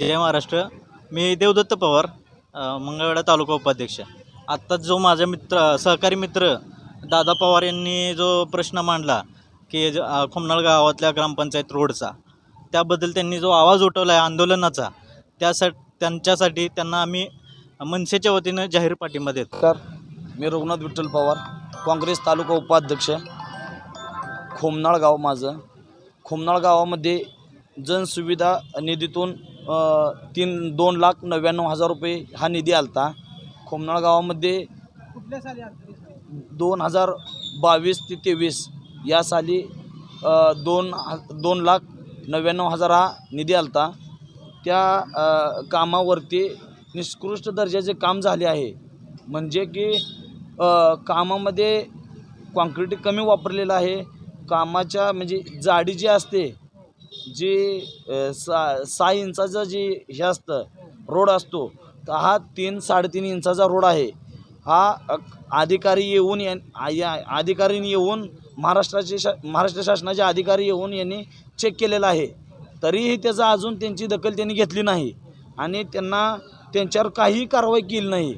जय महाराष्ट्र. मी देवदत्त पवार अ, मंगळवेढा तालुका उपाध्यक्ष. आत्ताच जो माझा मित्र सहकारी मित्र दादा पवार यांनी जो प्रश्न मांडला की खोमनाळ गावातल्या ग्रामपंचायत रोडचा त्याबद्दल त्यांनी जो आवाज उठवला आहे आंदोलनाचा त्यासाठी त्यांच्यासाठी त्यांना आम्ही मनसेच्या वतीनं जाहीर पाठिंबा देतो. मी रघुनाथ विठ्ठल पवार. काँग्रेस तालुका उपाध्यक्ष खोमनाळ गाव माझं. खोमनाळ गावामध्ये जनसुविधा निधीतून तीन दोन लाख नव्याण्णव हजार रुपये हा निधी आलता. खोमनाळ गावामध्ये दोन हजार बावीस ते तेवीस या साली दोन दोन लाख नव्याण्णव हजार हा निधी आलता. त्या कामावरती निष्कृष्ट दर्जाचे काम झाले आहे. म्हणजे की कामामध्ये काँक्रीट कमी वापरलेलं आहे. कामाच्या म्हणजे जाडी जी असते जी सा सहा इंचाचं जे हे असतं रोड असतो तर हा तीन साडेतीन इंचाचा रोड आहे. हा अधिकारी येऊन या या अधिकारीने येऊन महाराष्ट्राचे शा महाराष्ट्र शासनाचे अधिकारी येऊन यांनी चेक केलेला आहे. तरीही त्याचा अजून त्यांची दखल त्यांनी घेतली नाही. आणि त्यांना त्यांच्यावर काहीही कारवाई केली नाही.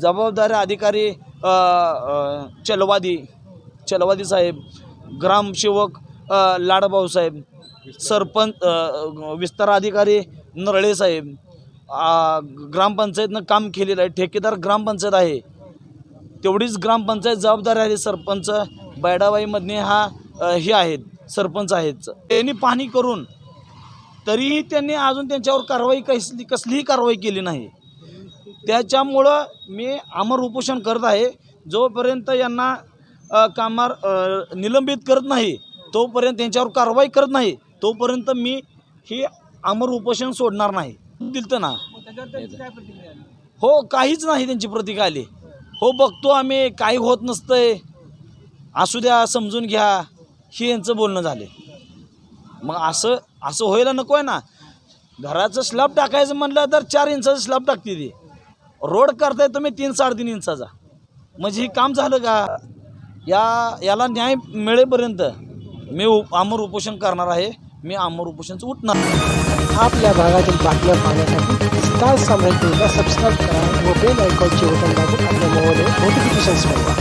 जबाबदार अधिकारी चलवादी चलवादी साहेब ग्रामसेवक लाडभाऊ साहेब सरपंच विस्तार अधिकारी नरळे साहेब ग्रामपंचायतनं काम केलेलं आहे. ठेकेदार ग्रामपंचायत आहे. तेवढीच ग्रामपंचायत जबाबदारी आहे. सरपंच बैडाबाईमधने हा हे आहेत सरपंच आहेत. त्यांनी पाहणी करून तरीही त्यांनी अजून त्यांच्यावर कारवाई कसली कसलीही कारवाई केली नाही. त्याच्यामुळं मी अमर उपोषण करत आहे. जोपर्यंत यांना कामार निलंबित करत नाही तोपर्यंत त्यांच्यावर कारवाई करत नाही तोपर्यंत मी ही अमर उपोषण सोडणार नाही. दिलतं ना? हो काहीच नाही त्यांची प्रतिका आली. हो बघतो आम्ही काही होत नसतंय. असू द्या समजून घ्या. हे यांचं बोलणं झाले मग असं असं व्हायला नको आहे ना. घराचं स्लॅब टाकायचं म्हणलं तर चार इंचाचं स्लॅब टाकते ती. रोड करताय तुम्ही तीन साडेतीन इंचाचा. म्हणजे हे काम झालं का? या याला न्याय मिळेपर्यंत मी अमर उपोषण करणार आहे. मी अमर उपोषणचं उठणार. आपल्या भागातील बातम्या पाहण्यासाठी स्टार साम्राज्यला सबस्क्राईब करा व बेल आयकॉनचे बटन दाबून आपल्या मोबाईलवर नोटिफिकेशन्स मिळवा